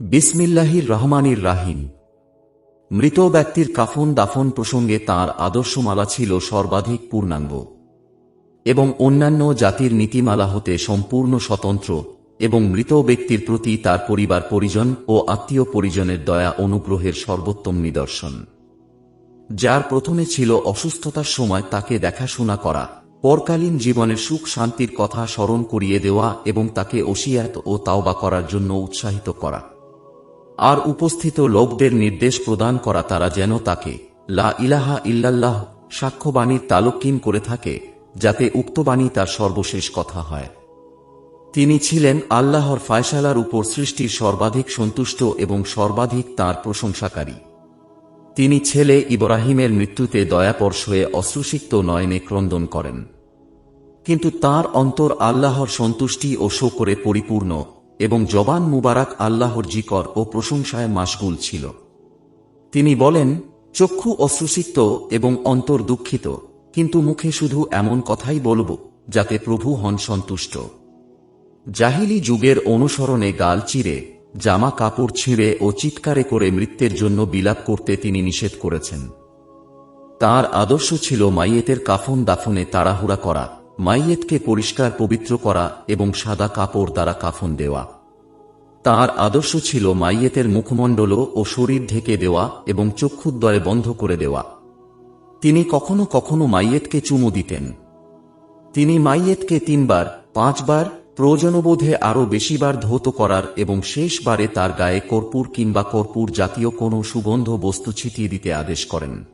বিসমিল্লাহির রহমানির রাহিম। মৃত ব্যক্তির কাফন দাফন প্রসঙ্গে তাঁর আদর্শমালা ছিল সর্বাধিক পূর্ণাঙ্গ এবং অন্যান্য জাতির নীতিমালা হতে সম্পূর্ণ স্বতন্ত্র এবং মৃত ব্যক্তির প্রতি তার পরিবার পরিজন ও আত্মীয় পরিজনের দয়া অনুগ্রহের সর্বোত্তম নিদর্শন। যার প্রথমে ছিল অসুস্থতার সময় তাকে দেখাশোনা করা, পরকালীন জীবনের সুখ শান্তির কথা স্মরণ করিয়ে দেওয়া এবং তাকে ওসিয়াত ও তাওবা করার জন্য উৎসাহিত করা। আর উপস্থিত লোকদের নির্দেশ প্রদান করা তারা যেন তাকে লা ইলাহা ইল্লাল্লাহ সাক্ষ্যবাণীর তালকিন করে থাকে, যাতে উক্ত বাণী তার সর্বশেষ কথা হয়। তিনি ছিলেন আল্লাহর ফায়সালার উপর সৃষ্টির সর্বাধিক সন্তুষ্ট এবং সর্বাধিক তার প্রশংসাকারী। তিনি ছেলে ইব্রাহিমের মৃত্যুতে দয়াপর্শ হয়ে অশ্রুসিক্ত নয়নে ক্রন্দন করেন। কিন্তু তার অন্তর আল্লাহর সন্তুষ্টি ও শোকরে পরিপূর্ণ এবং জবান মুবারক আল্লাহর জিকর ও প্রশংসায় মাসগুল ছিল। তিনি বলেন, চক্ষু অশ্রুসিক্ত এবং অন্তর দুঃখিত, কিন্তু মুখে শুধু এমন কথাই বলব, যাতে প্রভু হন সন্তুষ্ট। জাহিলি যুগের অনুসরণে গাল চিরে, জামা কাপড় ছিঁড়ে ও চিৎকারে করে মৃত্যের জন্য বিলাপ করতে তিনি নিষেধ করেছেন। তার আদর্শ ছিল মাইয়েতের কাফন দাফনে তাড়াহুড়া করা মাইয়েতকে পরিষ্কার পবিত্র করা এবং সাদা কাপড় দ্বারা কাফন দেওয়া। তার আদর্শ ছিল মাইয়েতের মুখমণ্ডল ও শরীর ঢেকে দেওয়া এবং চক্ষুদ্বয় বন্ধ করে দেওয়া। তিনি কখনো কখনো মাইয়েতকে চুমু দিতেন। তিনি মাইয়েতকে তিনবার, পাঁচবার, প্রয়োজনবোধে আরও বেশিবার ধৌত করার এবং শেষবারে তার গায়ে কর্পূর কিংবা কর্পূর জাতীয় কোনো সুগন্ধ বস্তু ছিটিয়ে দিতে আদেশ করেন।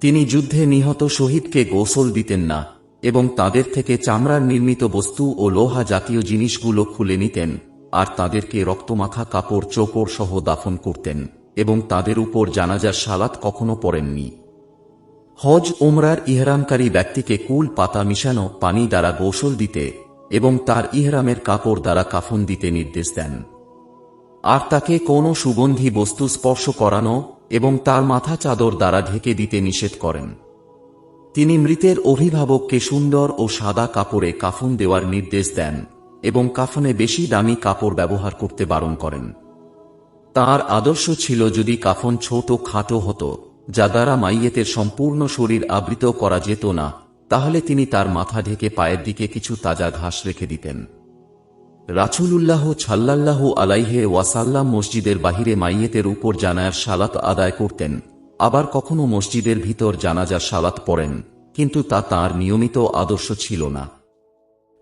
তিনি যুদ্ধে নিহত শহীদকে গোসল দিতেন না। এবং তাদের থেকে চামড়ার নির্মিত বস্তু ও লোহা জাতীয় জিনিসগুলো খুলে নিতেন, আর তাদেরকে রক্তমাখা কাপড় চোপড় সহ দাফন করতেন, এবং তাদের উপর জানাজার সালাত কখনো পড়েননি। হজ ওমরার ইহরামকারী ব্যক্তিকে কুল পাতা মিশানো, পানি দ্বারা গোসল দিতে এবং তার ইহরামের কাপড় দ্বারা কাফন দিতে নির্দেশ দেন। আর তাকে কোনো সুগন্ধি বস্তু স্পর্শ করানো এবং তার মাথা চাদর দ্বারা ঢেকে দিতে নিষেধ করেন। তিনি মৃতের অভিভাবককে সুন্দর ও সাদা কাপড়ে কাফন দেওয়ার নির্দেশ দেন এবং কাফনে বেশি দামি কাপড় ব্যবহার করতে বারণ করেন। তার আদর্শ ছিল যদি কাফন ছোট খাটো হতো, যা দ্বারা মাইয়েতের সম্পূর্ণ শরীর আবৃত করা যেত না, তাহলে তিনি তার মাথা ঢেকে পায়ের দিকে কিছু তাজা ঘাস রেখে দিতেন। রাছুলুল্লাহ ছাল্লাল্লাহু আলাইহে ওয়াসাল্লাম মসজিদের বাহিরে মাইয়েতের উপর জানায়ার সালাত আদায় করতেন। আবার কখনো মসজিদের ভিতর জানাজার সালাত পড়েন, কিন্তু তা তার নিয়মিত আদর্শ ছিল না।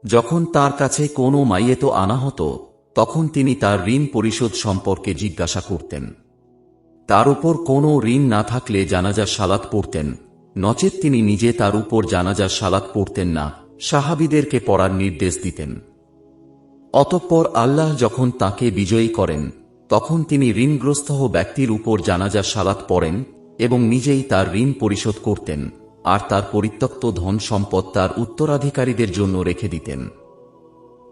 যখন তার কাছে কোনো মাইয়েত আনা হতো, তখন তিনি তার ঋণ পরিশোধ সম্পর্কে জিজ্ঞাসা করতেন। তার উপর কোনো ঋণ না থাকলে জানাজার সালাত পড়তেন, নচেত তিনি নিজে তার উপর জানাজার সালাত পড়তেন না, সাহাবিদেরকে পড়ার নির্দেশ দিতেন। অতঃপর আল্লাহ যখন তাকে বিজয়ী করেন, তখন তিনি ঋণগ্রস্ত ব্যক্তির উপর জানাজার সালাত পড়েন এবং নিজেই তার ঋণ পরিশোধ করতেন আর তার পরিত্যক্ত ধন সম্পদ তার উত্তরাধিকারীদের জন্য রেখে দিতেন।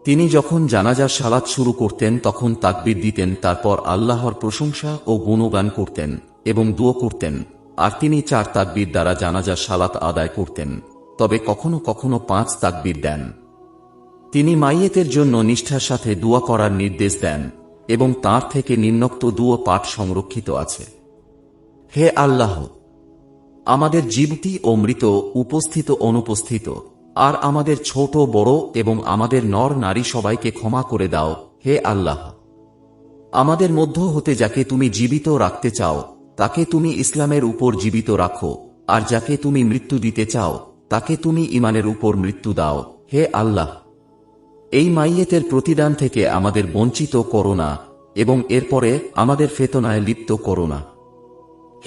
তিনি যখন জানাজার সালাত শুরু করতেন, তখন তাকবির দিতেন, তারপর আল্লাহর প্রশংসা ও গুণগান করতেন এবং দুয়ো করতেন, আর তিনি চার তাকবির দ্বারা জানাজার সালাত আদায় করতেন, তবে কখনো কখনো পাঁচ তাকবির দেন। তিনি মাইয়েতের জন্য নিষ্ঠার সাথে দুয়া করার নির্দেশ দেন এবং তার থেকে নিম্নোক্ত দুয়ো পাঠ সংরক্ষিত আছে। হে আল্লাহ, আমাদের জীবতি ও মৃত উপস্থিত অনুপস্থিত, আর আমাদের ছোট, বড় এবং আমাদের নর নারী সবাইকে ক্ষমা করে দাও, হে আল্লাহ। আমাদের মধ্য হতে যাকে তুমি জীবিত রাখতে চাও, তাকে তুমি ইসলামের উপর জীবিত রাখো, আর যাকে তুমি মৃত্যু দিতে চাও, তাকে তুমি ইমানের উপর মৃত্যু দাও, হে আল্লাহ। এই মাইয়েতের প্রতিদান থেকে আমাদের বঞ্চিত করো না, এবং এরপরে আমাদের ফেতনায় লিপ্ত করো না।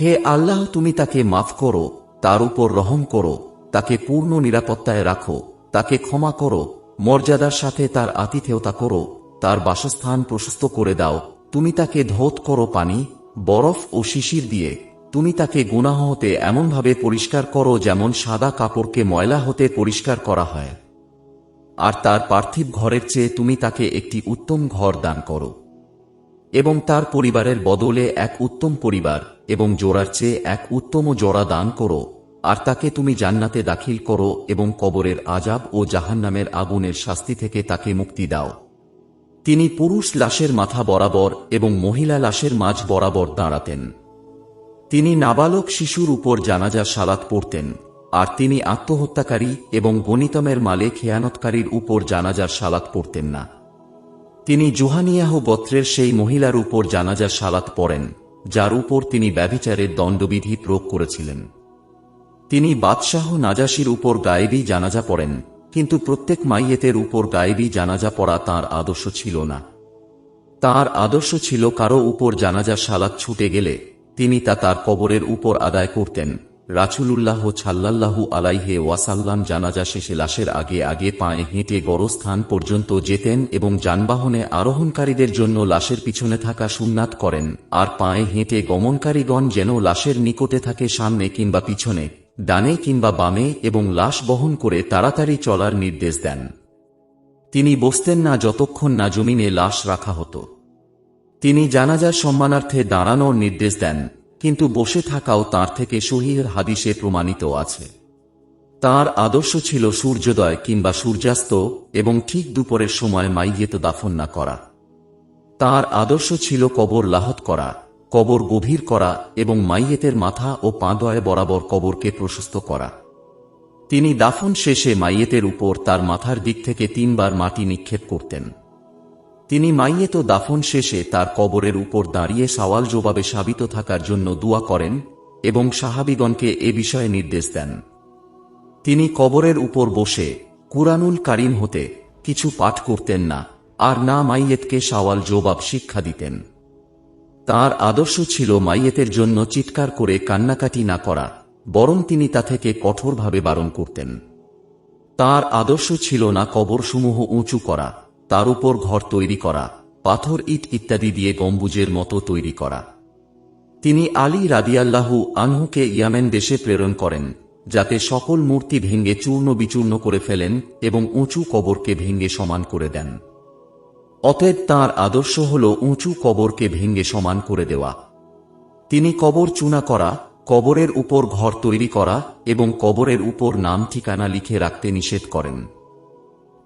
হে আল্লাহ, তুমি তাকে মাফ করো, তার উপর রহম করো, তাকে পূর্ণ নিরাপত্তায় রাখো, তাকে ক্ষমা করো, মর্যাদার সাথে তার আতিথেয়তা করো, তার বাসস্থান প্রশস্ত করে দাও। তুমি তাকে ধৌত করো পানি, বরফ ও শিশির দিয়ে। তুমি তাকে গুনাহ হতে এমনভাবে পরিষ্কার করো যেমন সাদা কাপড়কে ময়লা হতে পরিষ্কার করা হয়। আর তার পার্থিব ঘরের চেয়ে তুমি তাকে একটি উত্তম ঘর দান করো। এবং তার পরিবারের বদলে এক উত্তম পরিবার এবং জোড়ার চেয়ে এক উত্তম জোড়া দান করো, আর তাকে তুমি জান্নাতে দাখিল করো এবং কবরের আজাব ও জাহান্নামের আগুনের শাস্তি থেকে তাকে মুক্তি দাও। তিনি পুরুষ লাশের মাথা বরাবর এবং মহিলা লাশের মাঝ বরাবর দাঁড়াতেন। তিনি নাবালক শিশুর উপর জানাজা সালাত পড়তেন, আর তিনি আত্মহত্যাকারী এবং গণিতমের মালে খেয়ানতকারীর উপর জানাজার সালাত পড়তেন না। তিনি জুহানিয়াহ গোত্রের সেই মহিলার উপর জানাজার সালাত পড়েন, যার উপর তিনি ব্যভিচারের দণ্ডবিধি প্রয়োগ করেছিলেন। তিনি বাদশাহ নাজাসির উপর গায়েবী জানাজা পড়েন, কিন্তু প্রত্যেক মাইয়েতের উপর গায়েবী জানাজা পড়া তার আদর্শ ছিল না। তার আদর্শ ছিল কারও উপর জানাজা সালাত ছুটে গেলে তিনি তা তার কবরের উপর আদায় করতেন। রাছুলুল্লাহ ছাল্লাল্লাহু আলাইহে ওয়াসাল্লাম জানাজা শেষে লাশের আগে আগে পায়ে হেঁটে গড়স্থান পর্যন্ত যেতেন এবং যানবাহনে আরোহণকারীদের জন্য লাশের পিছনে থাকা সুন্নাত করেন। আর পায়ে হেঁটে গমনকারীগণ যেন লাশের নিকটে থাকে সামনে কিংবা পিছনে, ডানে কিংবা বামে এবং লাশ বহন করে তাড়াতাড়ি চলার নির্দেশ দেন। তিনি বসতেন না যতক্ষণ না জমিনে লাশ রাখা হতো। তিনি জানাজার সম্মানার্থে দাঁড়ানোর নির্দেশ দেন। কিন্তু বসে থাকাও তার থেকে শহীদের হাদিসে প্রমাণিত আছে। তার আদর্শ ছিল সূর্যোদয় কিংবা সূর্যাস্ত এবং ঠিক দুপুরের সময় মাইয়েত দাফন না করা। তার আদর্শ ছিল কবর লাহত করা, কবর গভীর করা এবং মাইয়েতের মাথা ও পাঁদয় বরাবর কবরকে প্রশস্ত করা। তিনি দাফন শেষে মাইয়েতের উপর তার মাথার দিক থেকে তিনবার মাটি নিক্ষেপ করতেন। তিনি মাইয়েত দাফন শেষে তার কবরের উপর দাঁড়িয়ে সওয়াল জবাবে সাবিত থাকার জন্য দোয়া করেন এবং সাহাবিগণকে এ বিষয়ে নির্দেশ দেন। তিনি কবরের উপর বসে কুরআনুল কারিম হতে কিছু পাঠ করতেন না, আর না মাইয়েতকে সওয়াল জবাব শিক্ষা দিতেন। তার আদর্শ ছিল মাইয়েতের জন্য চিৎকার করে কান্নাকাটি না করা, বরং তিনি তা থেকে কঠোরভাবে বারণ করতেন। তার আদর্শ ছিল না কবরসমূহ উঁচু করা তার উপর ঘর তৈরি করা, পাথর, ইট ইত্যাদি দিয়ে গম্বুজের মতো তৈরি করা। তিনি আলী রাদিয়াল্লাহু আনহুকে ইয়ামেন দেশে প্রেরণ করেন, যাতে সকল মূর্তি ভেঙ্গে চূর্ণ বিচূর্ণ করে ফেলেন এবং উঁচু কবরকে ভেঙ্গে সমান করে দেন। অতএব তাঁর আদর্শ হল উঁচু কবরকে ভেঙ্গে সমান করে দেওয়া। তিনি কবর চুনা করা, কবরের উপর ঘর তৈরি করা এবং কবরের উপর নাম ঠিকানা লিখে রাখতে নিষেধ করেন।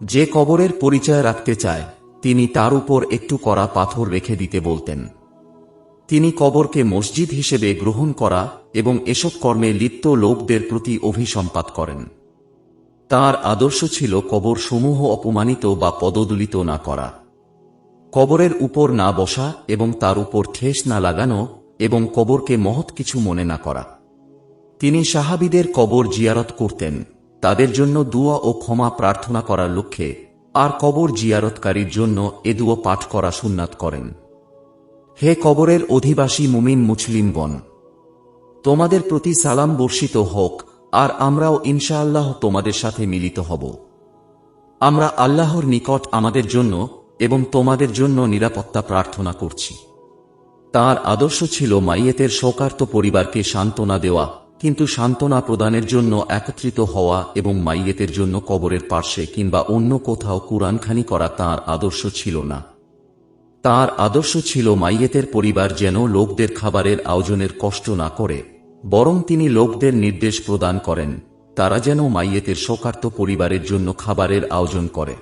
যে কবরের পরিচয় রাখতে চায়, তিনি তার উপর একটু করা পাথর রেখে দিতে বলতেন। তিনি কবরকে মসজিদ হিসেবে গ্রহণ করা এবং এসব কর্মে লিপ্ত লোকদের প্রতি অভিসম্পাত করেন। তার আদর্শ ছিল কবর সমূহ অপমানিত বা পদদলিত না করা। কবরের উপর না বসা এবং তার উপর ঠেস না লাগানো এবং কবরকে মহৎ কিছু মনে না করা। তিনি সাহাবিদের কবর জিয়ারত করতেন। তাদের জন্য দুয়া ও ক্ষমা প্রার্থনা করার লক্ষ্যে আর কবর জিয়ারতকারীর জন্য এ দুয়া পাঠ করা সুন্নাত করেন। হে কবরের অধিবাসী মুমিন মুসলিমগণ, তোমাদের প্রতি সালাম বর্ষিত হোক আর আমরাও ইনশাআল্লাহ তোমাদের সাথে মিলিত হব। আমরা আল্লাহর নিকট আমাদের জন্য এবং তোমাদের জন্য নিরাপত্তা প্রার্থনা করছি। তার আদর্শ ছিল মাইয়েতের শোকার্ত পরিবারকে সান্ত্বনা দেওয়া কিন্তু সান্ত্বনা প্রদানের জন্য একত্রিত হওয়া এবং মাইয়েতের জন্য কবরের পার্শ্বে কিংবা অন্য কোথাও কুরআনখানি করা তার আদর্শ ছিল না। তার আদর্শ ছিল মাইয়েতের পরিবার যেন লোকদের খাবারের আয়োজনের কষ্ট না করে, বরং তিনি লোকদের নির্দেশ প্রদান করেন, তারা যেন মাইয়েতের শোকার্ত পরিবারের জন্য খাবারের আয়োজন করে।